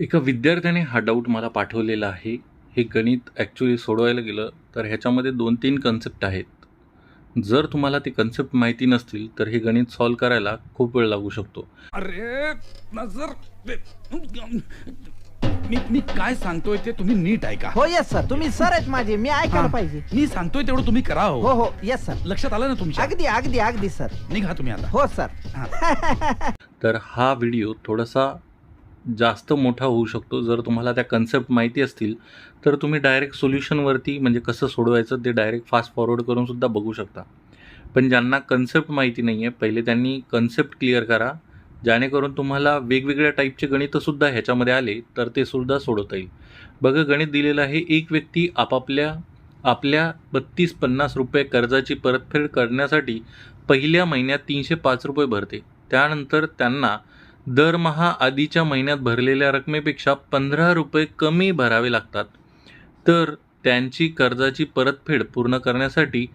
एका विद्यार्थ्याने हा डाऊट मला पाठवलेला आहे. हे गणित ॲक्च्युली सोडवायला गेलं तर ह्याच्यामध्ये दोन तीन कन्सेप्ट आहेत. जर तुम्हाला ते कन्सेप्ट माहिती नसतील तर हे गणित सॉल्व करायला खूप वेळ लागू शकतो. अरे नजर मी मी काय सांगतोय ते तुम्ही नीट ऐका. हो येस सर तुम्ही सर आहेत माझे. मी ऐकायला. पाहिजे. मी सांगतोय तेवढं तुम्ही करा हो. हो हो. येस सर लक्षात आलं ना तुमच्या? अगदी अगदी अगदी सर निघा तुम्ही आता. हो सर तर हा व्हिडिओ थोडासा जास्त मोठा होऊ शकतो. जर तुम्हाला त्या कन्सेप्ट माहिती असतील तर तुम्ही डायरेक्ट सोल्युशनवरती म्हणजे कसं सोडवायचं ते डायरेक्ट फास्ट फॉरवर्ड करूनसुद्धा बघू शकता. पण ज्यांना कन्सेप्ट माहिती नाही आहे पहिले त्यांनी कन्सेप्ट क्लिअर करा. जेणेकरून तुम्हाला वेगवेगळ्या टाईपचे गणितंसुद्धा ह्याच्यामध्ये आले तर ते सुद्धा सोडवता येईल. बघा गणित दिलेलं आहे एक व्यक्ती आपापल्या आपल्या बत्तीस पन्नास रुपये कर्जाची परतफेड करण्यासाठी पहिल्या महिन्यात तीनशे पाच रुपये भरते. त्यानंतर त्यांना दरमहा आधीच्या महिन्यात भरलेल्या रकमेपेक्षा पंधरा रुपये कमी भरावे लागतात. तर त्यांची कर्जाची परतफेड पूर्ण करण्यासाठी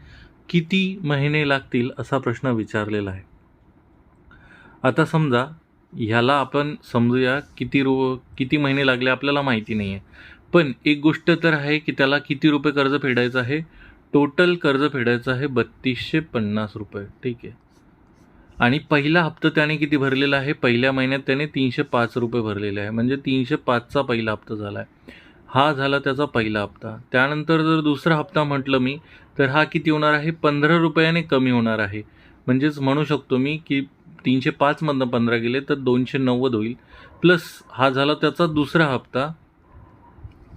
किती महिने लागतील असा प्रश्न विचारलेला आहे. आता समजा ह्याला आपण समजूया किती रु किती महिने लागले आपल्याला माहिती नाही आहे पण एक गोष्ट तर आहे की त्याला किती रुपये कर्ज फेडायचं आहे? टोटल कर्ज फेडायचं आहे बत्तीसशे पन्नास रुपये. ठीक आहे. आणि पहिला हप्ता त्याने किती भरलेला आहे? पहिल्या महिन्यात त्याने तीनशे पाच रुपये भरलेले आहे. म्हणजे तीनशे पाचचा पहिला हप्ता झाला आहे हा झाला त्याचा पहिला हप्ता. त्यानंतर जर दुसरा हप्ता म्हटलं मी तर हा किती होणार आहे? पंधरा रुपयाने कमी होणार आहे. म्हणजेच म्हणू शकतो मी की तीनशे पाचमधनं पंधरा गेले तर दोनशे नव्वद होईल. प्लस हा झाला त्याचा दुसरा हप्ता.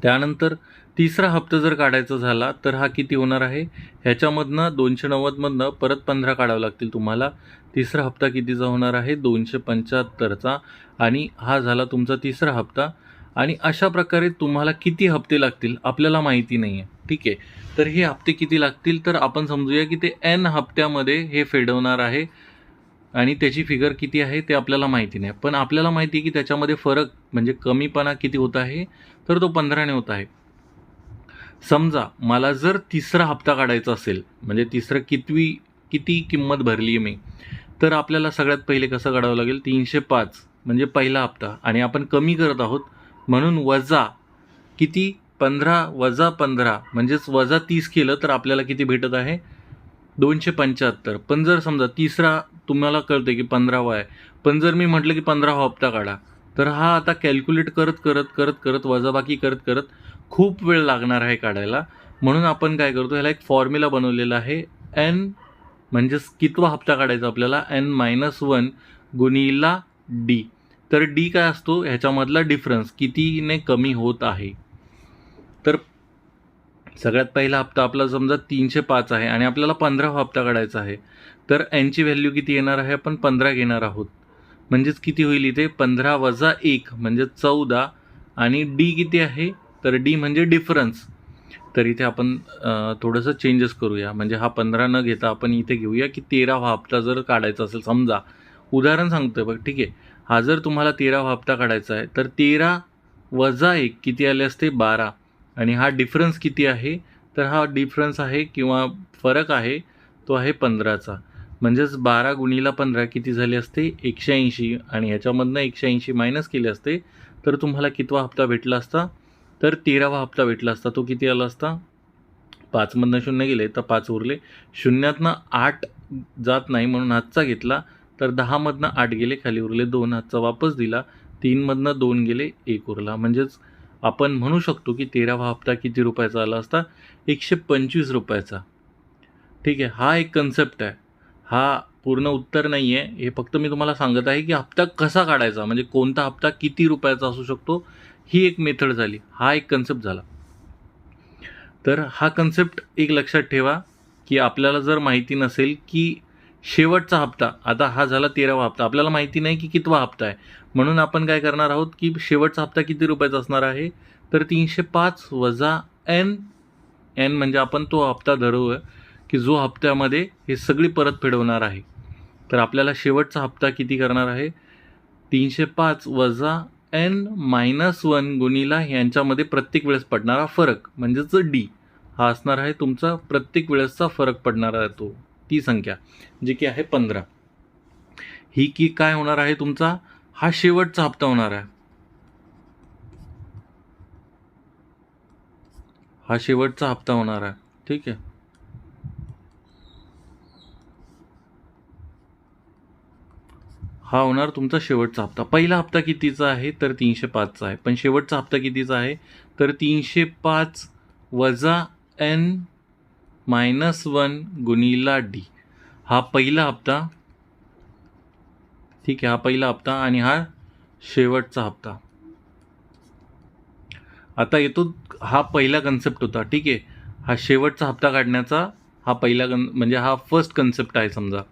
त्यानंतर तिसरा हप्ता जर काढायचा झाला तर हा किती होणार आहे? ह्याच्यामधनं दोनशे नव्वदमधनं परत पंधरा काढावं लागतील तुम्हाला. तिसरा हप्ता कितीचा होणार आहे? दोनशे पंच्याहत्तरचा. आणि हा झाला तुमचा तिसरा हप्ता. आणि अशा प्रकारे तुम्हाला किती हप्ते लागतील आपल्याला माहिती नाही आहे ठीक आहे? तर हे हप्ते किती लागतील? तर आपण समजूया की ते एन हप्त्यामध्ये हे फेडवणार आहे. आणि त्याची फिगर किती आहे ते आपल्याला माहिती नाही. पण आपल्याला माहिती आहे की त्याच्यामध्ये फरक म्हणजे कमीपणा किती होत आहे? तर तो पंधराने होत आहे. समजा मला जर तिसरा हप्ता काढायचा असेल म्हणजे तिसरं कितवी किती किंमत भरली आहे मी तर आपल्याला सगळ्यात पहिले कसं काढावं लागेल? तीनशे पाच म्हणजे पहिला हप्ता. आणि आपण कमी करत आहोत म्हणून वजा किती? पंधरा वजा पंधरा म्हणजेच वजा तीस केलं तर आपल्याला किती भेटत आहे? दोनशे पंच्याहत्तर. पण जर समजा तिसरा तुम्हाला कळते की पंधरावा आहे पण जर मी म्हटलं की पंधरावा हप्ता काढा तर हा आता कॅल्क्युलेट करत करत करत करत वजाबाकी करत करत खूप वेळ लागणार आहे काढायला. म्हणून आपण काय करतो ह्याला एक फॉर्म्युला बनवलेला आहे. एन म्हणजेच कितवा हप्ता काढायचा आपल्याला? एन मायनस वन गुणिला डी तर डी काय असतो? ह्याच्यामधला डिफरन्स कितीने कमी होत आहे? तर सगळ्यात पहिला हप्ता आपला समजा तीनशे पाच आहे आणि आपल्याला पंधरा हप्ता काढायचा आहे. तर एनची व्हॅल्यू किती येणार आहे? आपण पंधरा घेणार आहोत. म्हणजेच किती होईल इथे? पंधरा वजा एक म्हणजे चौदा. आणि डी किती आहे? तर डी म्हणजे डिफरन्स तर इथे आपण थोडंसं चेंजेस करूया. म्हणजे हा पंधरा न घेता आपण इथे घेऊया की तेरावा हप्ता जर काढायचा असेल समजा. उदाहरण सांगतोय बघ ठीक आहे. हा जर तुम्हाला तेरावा हप्ता काढायचा आहे तर तेरा वजा एक किती आले असते? बारा. आणि हा डिफरन्स किती आहे? तर हा डिफरन्स आहे किंवा फरक आहे तो आहे पंधराचा. म्हणजेच बारा गुणीला पंधरा किती झाले असते? एकशे ऐंशी. आणि ह्याच्यामधनं एकशे ऐंशी मायनस केले असते तर तुम्हाला कितवा हप्ता भेटला असता? तर तेरावा हप्ता भेटला असता तो किती आला असता? पाचमधनं शून्य गेले तर पाच उरले. शून्यातनं आठ जात नाही म्हणून हातचा घेतला तर दहामधनं आठ गेले खाली उरले दोन. हातचा वापस दिला तीनमधनं दोन गेले एक उरला. म्हणजेच आपण म्हणू शकतो की तेरावा हप्ता किती रुपयाचा आला असता? एकशे पंचवीस रुपयाचा. ठीक आहे हा एक कन्सेप्ट आहे. हा पूर्ण उत्तर नाही आहे हे फक्त मी तुम्हाला सांगत आहे की हप्ता कसा काढायचा? म्हणजे कोणता हप्ता किती रुपयाचा असू शकतो? ही एक मेथड झाली. हा एक कन्सेप्ट झाला. तर हा कन्सेप्ट एक लक्षात ठेवा की आपल्याला जर माहिती नसेल की शेवटचा हप्ता आता हा झाला तेरावा हप्ता आपल्याला माहिती नाही की कितवा हप्ता आहे. म्हणून आपण काय करणार आहोत की शेवटचा हप्ता किती रुपयाचा असणार आहे? तर तीनशे पाच वजा एन एन म्हणजे आपण तो हप्ता धरू की जो हप्त्यामध्ये हे सगळी परत फेडवणार आहे. तर आपल्याला शेवटचा हप्ता किती करणार आहे? तीनशे पाच वजा एन मायनस वन गुणीला ह्यांच्यामध्ये प्रत्येक वेळेस पडणारा फरक म्हणजेच डी हा असणार आहे तुमचा प्रत्येक वेळेसचा फरक पडणारा तो ती संख्या जी की आहे पंधरा. ही की काय होणार आहे तुमचा? हा शेवटचा हप्ता होणार आहे. हा शेवटचा हप्ता होणार आहे. ठीक आहे. हा होणार तुमचा शेवटचा हप्ता. पहिला हप्ता कितीचा आहे? तर तीनशे पाचचा आहे. पण शेवटचा हप्ता कितीचा आहे? तर तीनशे पाच वजा एन मायनस वन गुणिला डी. हा पहिला हप्ता. ठीक आहे हा पहिला हप्ता आणि हा शेवटचा हप्ता. आता येतो हा पहिला कन्सेप्ट होता. ठीक आहे हा शेवटचा हप्ता काढण्याचा हा पहिला कन म्हणजे हा फर्स्ट कन्सेप्ट आहे समजा.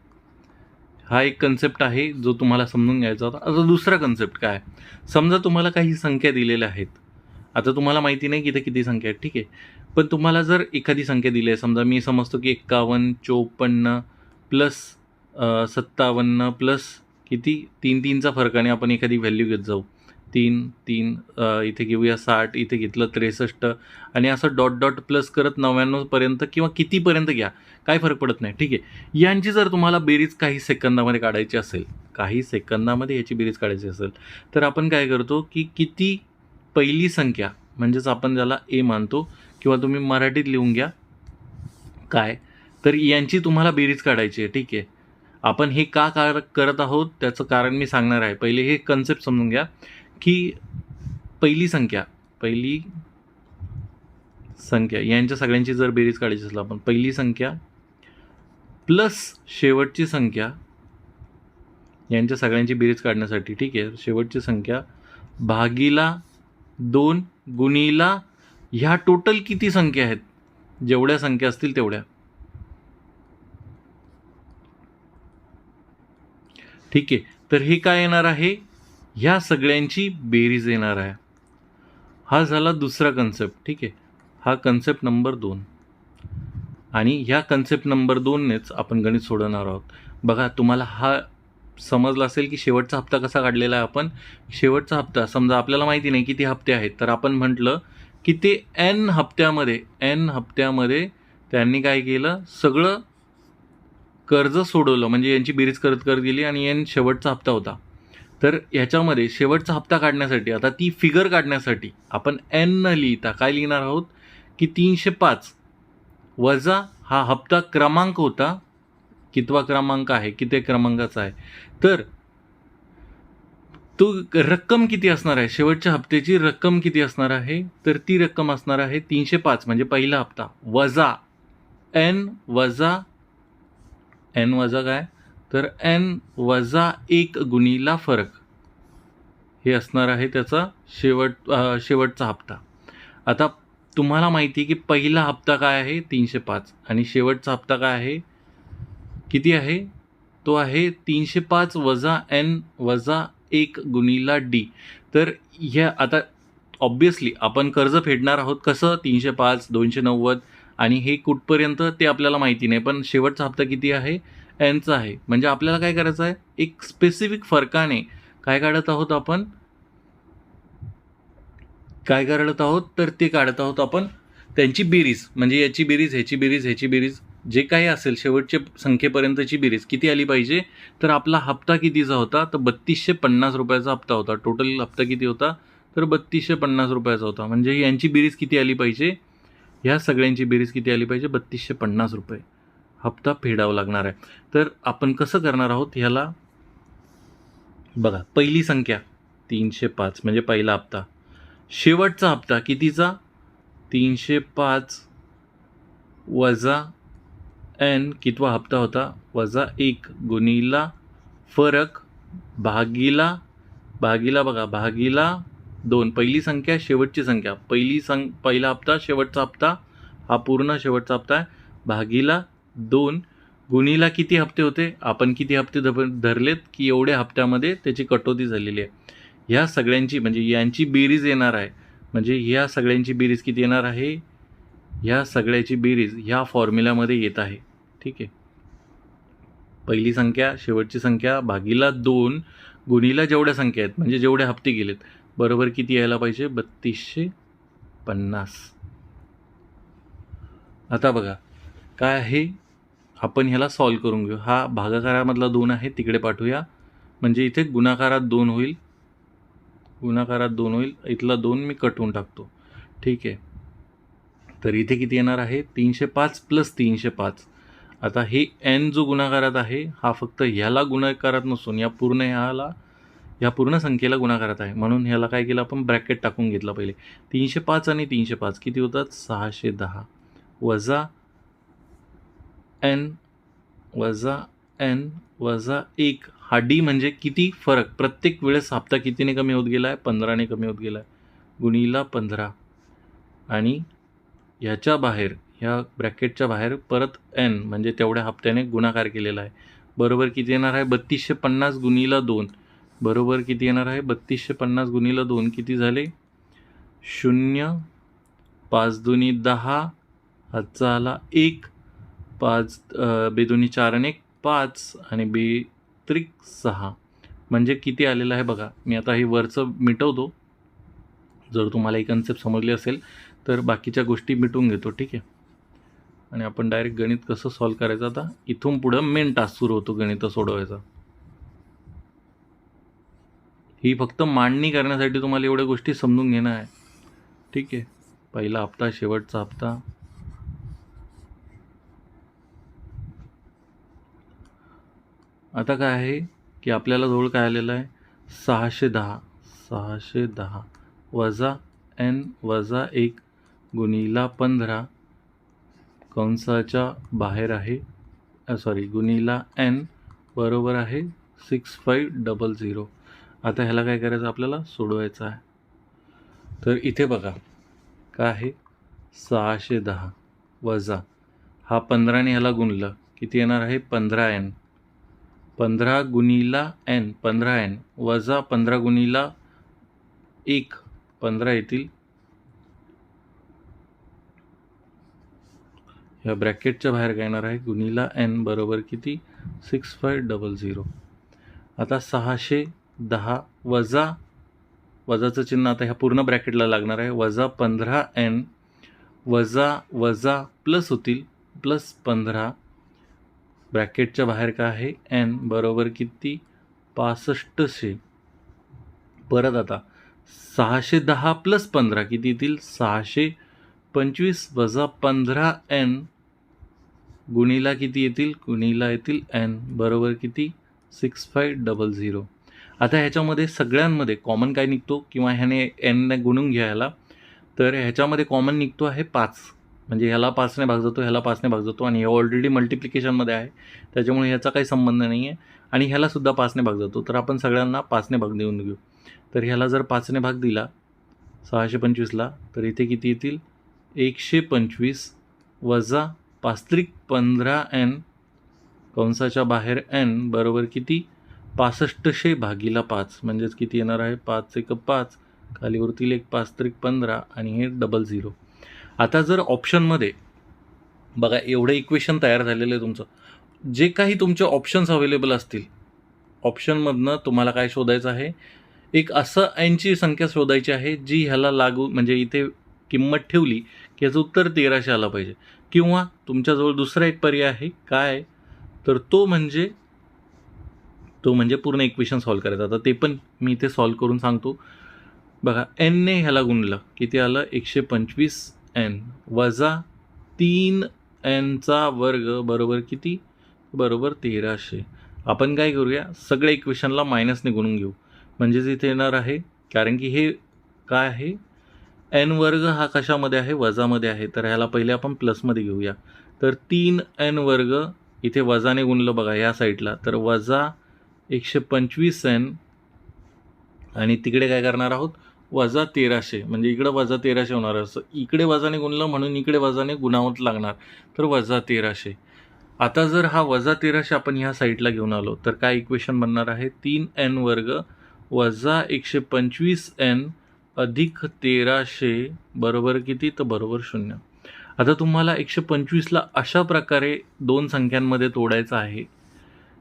हा एक कन्सेप्ट आहे जो तुम्हाला समजून घ्यायचा होता. आता दुसरा कन्सेप्ट काय? आहे? समजा तुम्हाला काही संख्या दिलेल्या आहेत. आता तुम्हाला माहिती नाही की इथे किती संख्या आहेत ठीक आहे. पण तुम्हाला जर एखादी संख्या दिली आहे समजा मी समजतो की एक्कावन्न चोपन्न प्लस सत्तावन्न प्लस किती? तीन तीनचा फरकाने आपण एखादी व्हॅल्यू घेत जाऊ. तीन तीन इथे घेऊया साठ इथे घेतलं त्रेसष्ट. आणि असं डॉट डॉट प्लस करत नव्याण्णवपर्यंत किंवा कितीपर्यंत घ्या काय फरक पडत नाही. ठीक आहे. यांची जर तुम्हाला बेरीज काही सेकंदामध्ये काढायची असेल काही सेकंदामध्ये याची बेरीज काढायची असेल तर आपण काय करतो की किती पहिली संख्या म्हणजेच आपण ज्याला ए मानतो किंवा तुम्ही मराठीत लिहून घ्या काय? तर यांची तुम्हाला बेरीज काढायची आहे. ठीक आहे. आपण हे का कार करत आहोत? त्याचं कारण मी सांगणार आहे. पहिले हे कन्सेप्ट समजून घ्या. की पहिली संख्या पहिली संख्या यांच्या सगळ्यांची जर बेरीज काढायची असेल आपण पहिली संख्या प्लस शेवटची संख्या यांच्या सगळ्यांची बेरीज काढण्यासाठी ठीक आहे शेवटची संख्या भागीला दोन गुणीला ह्या टोटल किती संख्या आहेत? जेवढ्या संख्या असतील तेवढ्या. ठीक आहे तर हे काय येणार आहे? ह्या सगळ्यांची बेरीज येणार आहे. हा झाला दुसरा कन्सेप्ट ठीक आहे? हा कन्सेप्ट नंबर दोन. आणि ह्या कन्सेप्ट नंबर दोननेच आपण गणित सोडवणार आहोत. बघा तुम्हाला हा समजला असेल की शेवटचा हप्ता कसा काढलेला आहे आपण. शेवटचा हप्ता समजा आपल्याला माहिती नाही किती हप्ते आहेत तर आपण म्हटलं की ते एन हप्त्यामध्ये एन हप्त्यामध्ये त्यांनी काय केलं? सगळं कर्ज सोडवलं. म्हणजे यांची बेरीज करत करत गेली आणि एन शेवटचा हप्ता होता. तर याच्यामध्ये शेवटचा हप्ता काढण्यासाठी आता ती फिगर काढण्यासाठी आपण एन न लिहिता काय लिहिणार आहोत? की तीनशे पाच वजा हा हप्ता क्रमांक होता कितवा क्रमांक आहे किती क्रमांकाचा आहे? तर तो रक्कम किती असणार आहे? शेवटच्या हप्त्याची रक्कम किती असणार आहे? तर ती रक्कम असणार आहे तीनशे पाच म्हणजे पहिला हप्ता. वजा एन वजा एन वजा काय? तर एन वजा एक गुणीला फरक. हे असणार आहे त्याचा शेवट शेवटचा हप्ता. आता तुम्हाला माहिती आहे की पहिला हप्ता काय आहे? तीनशे पाच. आणि शेवटचा हप्ता काय आहे? किती आहे? तो आहे तीनशे पाच वजा एन वजा एक गुणीला डी तर ह्या आता ऑब्वियसली आपण कर्ज फेडणार आहोत कसं? तीनशे पाच दोनशे नव्वद. आणि हे कुठपर्यंत? ते आपल्याला माहिती नाही. पण शेवटचा हप्ता किती आहे? यांचं आहे. म्हणजे आपल्याला काय करायचं आहे? एक स्पेसिफिक फरकाने काय काढत आहोत आपण? काय काढत आहोत? तर ते काढत आहोत आपण त्यांची बेरीज. म्हणजे याची बेरीज ह्याची बेरीज ह्याची बेरीज. जे काही असेल शेवटच्या संख्येपर्यंतची बेरीज. किती आली पाहिजे? तर आपला हप्ता कितीचा होता? तर बत्तीसशे पन्नास रुपयाचा हप्ता होता. टोटल हप्ता किती होता? तर बत्तीसशे पन्नास रुपयाचा होता. म्हणजे यांची बेरीज किती आली पाहिजे? ह्या सगळ्यांची बेरीज किती आली पाहिजे? बत्तीसशे पन्नास रुपये. हप्ता फेडावा लागणार आहे. तर आपण कसं करणार आहोत? ह्याला बघा पहिली संख्या तीनशे पाच म्हणजे पहिला हप्ता. शेवटचा हप्ता कितीचा? तीनशे पाच वजा एन कितवा हप्ता होता? वजा एक गुणीला फरक भागीला भागीला बघा भागीला दोन. पहिली संख्या शेवटची संख्या. पहिली सं पहिला हप्ता शेवटचा हप्ता हा पूर्ण शेवटचा हप्ता आहे. भागीला दोन गुन्हेला किती हप्ते होते? आपण किती हप्ते धप धरलेत की एवढ्या हप्त्यामध्ये त्याची कटोती झालेली आहे? ह्या सगळ्यांची म्हणजे यांची बेरीज येणार आहे. म्हणजे ह्या सगळ्यांची बेरीज किती येणार आहे? ह्या सगळ्याची बेरीज ह्या फॉर्म्युल्यामध्ये येत आहे. ठीक आहे? पहिली संख्या शेवटची संख्या भागीला दोन गुणीला जेवढ्या संख्या आहेत म्हणजे जेवढे हप्ते गेलेत बरोबर किती यायला पाहिजे? बत्तीसशे पन्नास. आता बघा काय आहे? आपण ह्याला सॉल्व करून घेऊ. हा भागाकारामधला दोन आहे तिकडे पाठवूया. म्हणजे इथे गुणाकारात दोन होईल. गुणाकारात दोन होईल. इथला दोन मी कटवून टाकतो. ठीक आहे. तर इथे किती येणार आहे? तीनशे पाच प्लस तीनशे पाच. आता हे एन जो गुणाकारात आहे हा फक्त ह्याला गुणाकारात नसून या पूर्ण ह्याला या पूर्ण संख्येला गुणाकारात आहे. म्हणून ह्याला काय केलं आपण? ब्रॅकेट टाकून घेतला पहिले. तीनशे पाच आणि तीनशे पाच किती होतात? सहाशे दहा. वजा एन वजा एन वजा एक. हा डी म्हणजे किती फरक? प्रत्येक वेळेस हप्ता कितीने कमी होत गेला आहे पंधराने कमी होत गेला आहे गुणीला पंधरा. आणि ह्याच्या बाहेर ह्या ब्रॅकेटच्या बाहेर परत एन म्हणजे तेवढ्या हप्त्याने गुणाकार केलेला आहे. बरोबर किती येणार आहे? बत्तीसशे पन्नास गुणीला दोन. बरोबर किती येणार आहे? बत्तीसशे पन्नास गुणीला दोन किती झाले? शून्य. पाच दोन्ही दहा. हातचा आला एक. पाच बेदोनी चार आणि एक पाच आणि बे त्रिक सहा. म्हणजे किती आलेलं आहे बघा. मी आता हे वरचं मिटवतो. जर तुम्हाला ही कन्सेप्ट समजली असेल तर बाकीच्या गोष्टी मिटवून घेतो. ठीक आहे? आणि आपण डायरेक्ट गणित कसं सॉल्व करायचं आता? इथून पुढं मेन टास्क सुरू होतो गणित सोडवायचा. ही फक्त मांडणी करण्यासाठी तुम्हाला एवढ्या गोष्टी समजून घेणं आहे. ठीक आहे? पहिला हप्ता शेवटचा हप्ता. आता काय आहे की आपल्याला जवळ काय आलेलं आहे? सहाशे दहा. सहाशे दहा. वजा एन वजा एक गुणीला पंधरा कंसाच्या बाहेर आहे. सॉरी गुणीला एन बरोबर आहे सिक्स फाईव्ह डबल झिरो. आता ह्याला काय करायचं आपल्याला? सोडवायचं आहे. तर इथे बघा काय आहे? सहाशे दहा वजा. हा पंधराने ह्याला गुणलं. किती येणार आहे? पंधरा एन. पंधरा गुणीला एन पंधरा एन वजा पंधरा गुणीला एक पंधरा येतील. ह्या ब्रॅकेटच्या बाहेर काय येणार आहे गुणिला एन बरोबर किती? Six five double zero. आता सहाशे दहा वजा वजाचं चिन्ह आता ह्या पूर्ण ब्रॅकेटला लागणार आहे. वजा पंधरा एन वजा वजा प्लस होतील प्लस पंधरा. ब्रॅकेटच्या बाहेर काय आहे? एन बरोबर किती? पासष्टशे परत आता सहाशे दहा प्लस पंधरा किती येतील? सहाशे पंचवीस वजा पंधरा एन गुणीला किती येतील? गुणीला येतील एन बरोबर किती? Six five double zero. आता ह्याच्यामध्ये सगळ्यांमध्ये कॉमन काय निघतो? किंवा ह्याने एनने गुणून घ्यायला तर ह्याच्यामध्ये कॉमन निघतो आहे पाच. म्हणजे ह्याला पाचने भाग जातो ह्याला पाचने भाग जातो आणि हे ऑलरेडी मल्टिप्लिकेशनमध्ये आहे. त्याच्यामुळे ह्याचा काही संबंध नाही आहे आणि ह्यालासुद्धा पाचने भाग जातो. तर आपण सगळ्यांना पाचने भाग देऊन घेऊ तर ह्याला जर पाचने भाग दिला सहाशे पंचवीसला तर इथे किती येतील? एकशे पंचवीस वजा पास्त्रिक पंधरा एन कंसाच्या बाहेर एन बरोबर किती? पासष्टशे भागीला पाच. म्हणजेच किती येणार आहे? पाच एक पाच. खाली उरतील एक पाच त्रिक पंधरा आणि हे डबल झिरो आता जर ऑप्शनमध्ये बघा एवढं इक्वेशन तयार झालेलं आहे तुमचं. जे काही तुमचे ऑप्शन्स अवेलेबल असतील ऑप्शनमधनं तुम्हाला काय शोधायचं आहे? एक असं ऐंची संख्या शोधायची आहे जी ह्याला लागू म्हणजे इथे किंमत ठेवली की याचं उत्तर तेराशे आलं पाहिजे. किंवा तुमच्याजवळ दुसरा एक पर्याय आहे काय? तर तो म्हणजे तो म्हणजे पूर्ण इक्वेशन सॉल्व करायचा. आता ते पण मी इथे सॉल्व करून सांगतो. बघा एनने ह्याला गुणलं किती आलं? एकशे पंचवीस. एन. वजा तीन एनचा वर्ग बरोबर किती? बरोबर तेराशे. आपण काय करूया? सगळ्या इक्वेशनला मायनसने गुणून घेऊ. म्हणजेच इथे येणार आहे. कारण की हे काय आहे? एन वर्ग हा कशामध्ये आहे? वजामध्ये आहे. तर ह्याला पहिले आपण प्लसमध्ये घेऊया. तर तीन एन वर्ग इथे वजाने गुणलं बघा या साईडला तर वजा एकशे पंचवीस एन. आणि तिकडे काय करणार आहोत? वजा तेराशे म्हणजे इकडं वजा तेराशे होणार असं इकडे वजाने गुणलं म्हणून इकडे वजाने गुणावत लागणार. तर वजा तेराशे. आता जर हा वजा तेराशे आपण ह्या साईडला घेऊन आलो तर काय इक्वेशन बनणार आहे? तीन एन वर्ग वजा एकशे पंचवीस एन अधिक तेराशे बरोबर किती? तर बरोबर शून्य. आता तुम्हाला एकशे पंचवीसला अशा प्रकारे दोन संख्यांमध्ये तोडायचं आहे.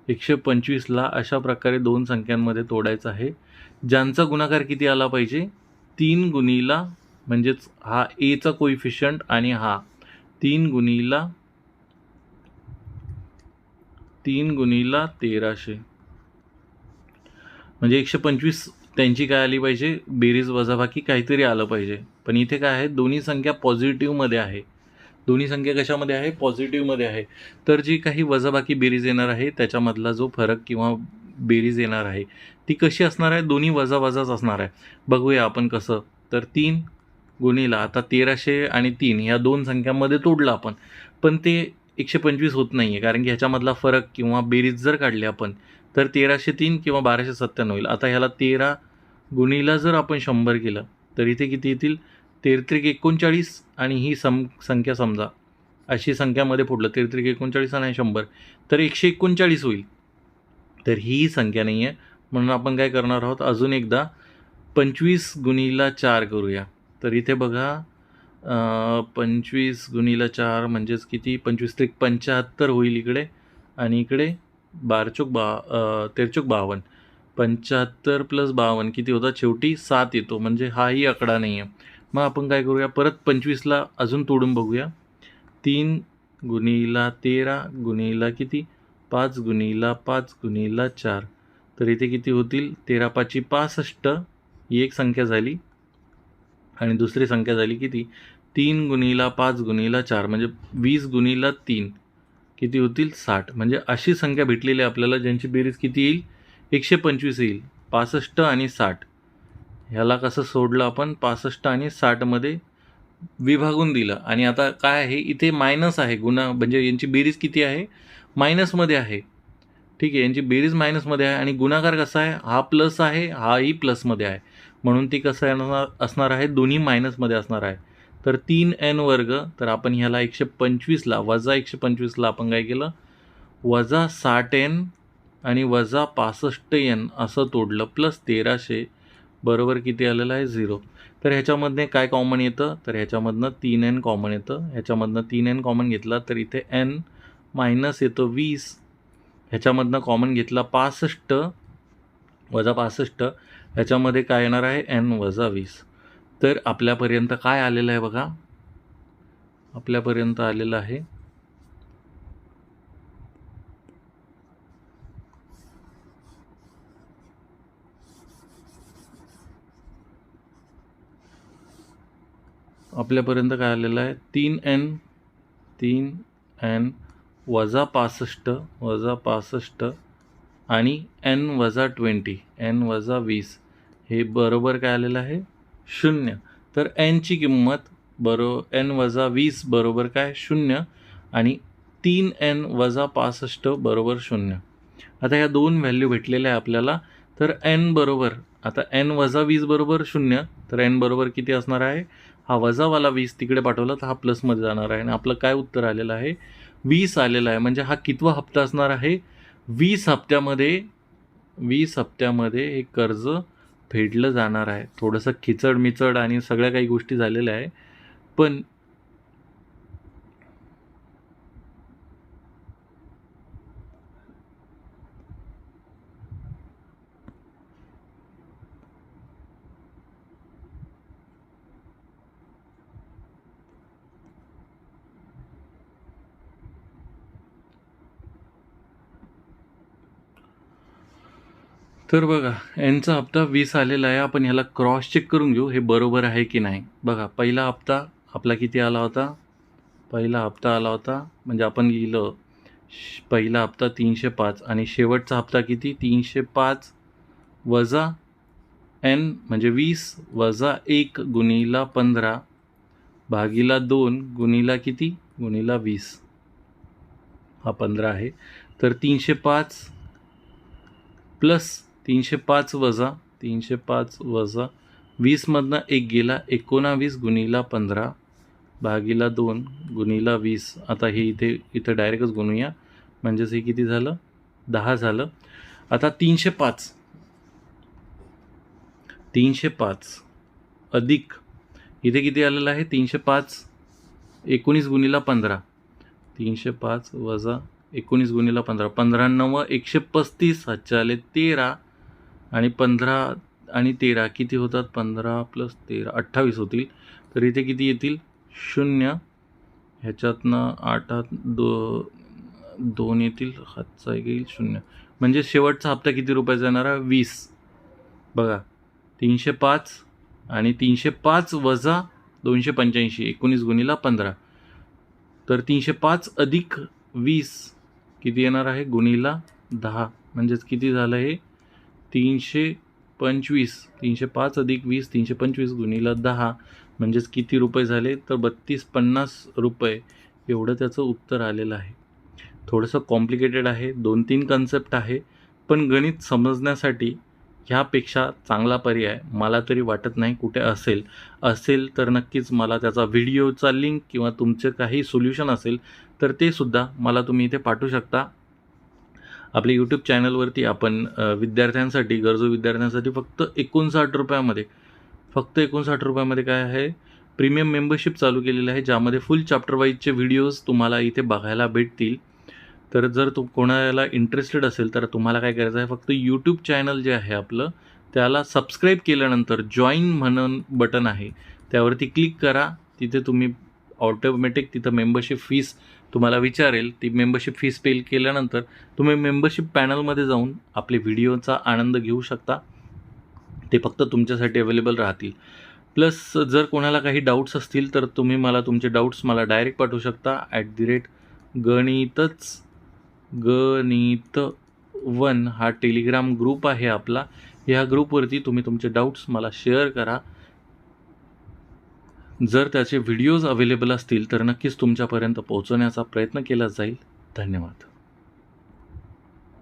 एकशे पंचवीसला अशा प्रकारे दोन संख्यांमध्ये तोडायचं आहे. ज्यांचा गुणाकार किती आला पाहिजे? तीन गुणीला म्हणजेच हा एचा कोइफिशियंट आणि हा. तीन गुणीला तीन गुणीला तेराशे. म्हणजे एकशे पंचवीस त्यांची काय आली पाहिजे? बेरीज वजाबाकी काहीतरी आलं पाहिजे. पण इथे काय आहे? दोन्ही संख्या पॉझिटिव्हमध्ये आहे. दोन्ही संख्या कशामध्ये आहे? पॉझिटिव्हमध्ये आहे. तर जी काही वजाबाकी बेरीज येणार आहे त्याच्यामधला जो फरक किंवा बेरीज येणार आहे ती कशी असणार आहे? दोन्ही वजा वजाच असणार आहे. बघूया आपण कसं. तर तीन गुणीला आता तेराशे आणि तीन ह्या दोन संख्यांमध्ये तोडलं आपण. पण ते एकशे पंचवीस होत नाही आहे कारण की ह्याच्यामधला फरक किंवा बेरीज जर काढली आपण तर तेराशे तीन किंवा बाराशे सत्त्याण्णव होईल. आता ह्याला तेरा गुणीला जर आपण शंभर केलं तर इथे किती येतील? तेरत्रिक एकोणचाळीस आणि ही सम संख्या समजा. अशी संख्यामध्ये फोडलं तेरत्रिक एकोणचाळीस आणि शंभर तर एकशे एकोणचाळीस होईल. तर ही संख्या नाही आहे म्हणून आपण काय करणार आहोत? अजून एकदा पंचवीस गुणीला चार करूया. तर इथे बघा पंचवीस गुणीला चार म्हणजेच किती? पंचवीस त्रिक पंच्याहत्तर होईल इकडे. आणि इकडे बारचोक बा तेरचोक बावन्न पंच्याहत्तर प्लस बावन्न किती होतात शेवटी सात येतो. म्हणजे हाही आकडा नाही आहे मग आपण काय करूया? परत पंचवीसला अजून तोडून बघूया. तीन गुणीला तेरा गुणीला किती? पाच गुणीला पाच गुणीला चार. तर इथे किती होतील? तेरा पाचशे पासष्ट ही एक संख्या झाली. आणि दुसरी संख्या झाली किती? तीन गुणीला पाच गुणीला चार म्हणजे वीस गुणीला तीन. किती होतील? साठ. म्हणजे अशी संख्या भेटलेली आहे आपल्याला ज्यांची बेरीज किती येईल? एकशे पंचवीस येईल. पासष्ट आणि साठ. ह्याला कसं सोडलं आपण? पासष्ट आणि साठमध्ये विभागून दिलं. आणि आता काय आहे? इथे मायनस आहे गुन्हा म्हणजे यांची बेरीज किती आहे? मायनसमध्ये आहे. ठीक आहे यांची बेरीज मायनसमध्ये आहे आणि गुणाकार कसा आहे? हा प्लस आहे हाही प्लसमध्ये आहे. म्हणून ती कसं येणार असणार आहे? दोन्ही मायनसमध्ये असणार आहे. तर तीन एन वर्ग तर आपण ह्याला एकशे पंचवीसला वजा एकशे पंचवीसला आपण काय केलं? वजा साठ एन आणि वजा पासष्ट एन असं तोडलं. प्लस तेराशे बरोबर किती आलेलं आहे? झिरो तर ह्याच्यामधनं काय कॉमन येतं? तर ह्याच्यामधनं तीन एन कॉमन येतं. ह्याच्यामधनं तीन एन कॉमन घेतला तर इथे एन मायनस येतो वीस. ह्याच्यामधनं कॉमन घेतला पासष्ट वजा पासष्ट ह्याच्यामध्ये काय येणार आहे? एन वजा वीस. तर आपल्यापर्यंत काय आलेलं आहे बघा? आपल्यापर्यंत आलेलं आहे. आपल्यापर्यंत काय आलेलं आहे? तीन एन तीन एन वजा पासष्ट वजा पासष्ट आणि एन वजा ट्वेंटी एन वजा वीस हे बरोबर काय आलेलं आहे? शून्य. तर एनची किंमत बरो एन वजा वीस बरोबर काय? शून्य आणि तीन एन वजा पासष्ट बरोबर शून्य. आता ह्या दोन व्हॅल्यू भेटलेल्या आहे आपल्याला. तर एन बरोबर आता एन वजा वीस बरोबर शून्य तर एन बरोबर किती असणार आहे? हा वजावाला वीस तिकडे पाठवला तर हा प्लसमध्ये जाणार आहे. आणि आपलं काय उत्तर आलेलं आहे? वीस आलेला आहे. म्हणजे हा कितवा हप्ता असणार आहे? वीस हप्त्यामध्ये वीस हप्त्यामध्ये हे कर्ज फेडलं जाणार आहे. थोडंसं खिचड मिचड आणि सगळ्या काही गोष्टी झालेल्या आहे. पण तर बघा यांचा हप्ता वीस आलेला आहे. आपण ह्याला क्रॉस चेक करून घेऊ हे बरोबर आहे की नाही. बघा पहिला हप्ता आपला किती आला होता? पहिला हप्ता आला होता म्हणजे आपण लिहिलं श- पहिला हप्ता तीनशे पाच आणि शेवटचा हप्ता किती? तीनशे पाच वजा एन म्हणजे वीस वजा एक गुणीला पंधरा भागीला दोन गुणीला किती? गुणीला वीस. हा पंधरा आहे. तर तीनशे पाच प्लस तीनशे पाच वजा तीनशे पाच वजा वीसमधनं एक गेला एकोणावीस गुणीला पंधरा भागीला दोन गुणीला वीस. आता हे इथे इथं डायरेक्टच गुणूया. म्हणजेच हे किती झालं? दहा झालं. आता तीनशे पाच. तीनशे पाच अधिक. इथे किती आलेलं आहे? तीनशे पाच. एकोणीस गुणीला पंधरा. तीनशे पाच वजा एकोणीस गुणीला पंधरा. पंधरा नव्वद एकशे पस्तीस हातचे आले तेरा. आणि पंधरा आणि तेरा किती होतात? पंधरा प्लस तेरा अठ्ठावीस होतील. तर इथे किती येतील? शून्य. ह्याच्यातनं आठ हात दो दोन येतील हातचा एक येईल शून्य. म्हणजे शेवटचा हप्ता किती रुपयाचा येणार आहे? वीस. बघा तीनशे पाच आणि तीनशे पाच वजा दोनशे पंच्याऐंशी एकोणीस गुणीला पंधरा. तर तीनशे पाच अधिक वीस किती येणार आहे? गुणीला दहा. म्हणजेच किती झालं हे? तीनशे पंचवीस तीनशे पाच अधिक वीस तीनशे पंचवीस गुणीला दहा म्हणजेच किती रुपये झाले? तर बत्तीस पन्नास रुपये. एवढं त्याचं उत्तर आलेलं आहे. थोडंसं कॉम्प्लिकेटेड आहे. दोन तीन कन्सेप्ट आहे. पण गणित समजण्यासाठी ह्यापेक्षा चांगला पर्याय मला तरी वाटत नाही कुठे असेल. असेल तर नक्कीच मला त्याचा व्हिडिओचा लिंक किंवा तुमचं काही सोल्युशन असेल तर ते सुद्धा मला तुम्ही इथे पाठवू शकता. आपल्या यूट्यूब चॅनलवरती आपण विद्यार्थ्यांसाठी गरजू विद्यार्थ्यांसाठी फक्त एकोणसाठ रुपयामध्ये फक्त एकोणसाठ रुपयामध्ये काय आहे प्रीमियम मेंबरशिप चालू केलेलं आहे ज्यामध्ये फुल चॅप्टर वाईजचे व्हिडिओज तुम्हाला इथे बघायला भेटतील. तर जर तू कोणाला इंटरेस्टेड असेल तर तुम्हाला काय करायचं आहे फक्त यूट्यूब चॅनल जे आहे आपलं त्याला सबस्क्राईब केल्यानंतर जॉईन म्हणून बटन आहे त्यावरती क्लिक करा तिथे तुम्ही ऑटोमॅटिक तिथं मेंबरशिप फीस तुम्हाला विचारेल ती मेंबरशिप फीस पे केल्यानंतर तुम्ही मेंबरशिप पॅनलमध्ये जाऊन आपले व्हिडिओचा आनंद घेऊ शकता. ते फक्त तुमच्यासाठी अवेलेबल राहतील. प्लस जर कोणाला काही डाऊट्स असतील तर तुम्ही मला तुमचे डाऊट्स मला डायरेक्ट पाठवू शकता. ॲट दी रेट गणितच गणित वन हा टेलिग्राम ग्रुप आहे आपला. ह्या ग्रुपवरती तुम्ही तुमचे डाऊट्स मला शेअर करा. जर त्याचे व्हिडिओज अवेलेबल असतील तर नक्कीच तुमच्यापर्यंत पोहोचवण्याचा प्रयत्न केला जाईल. धन्यवाद.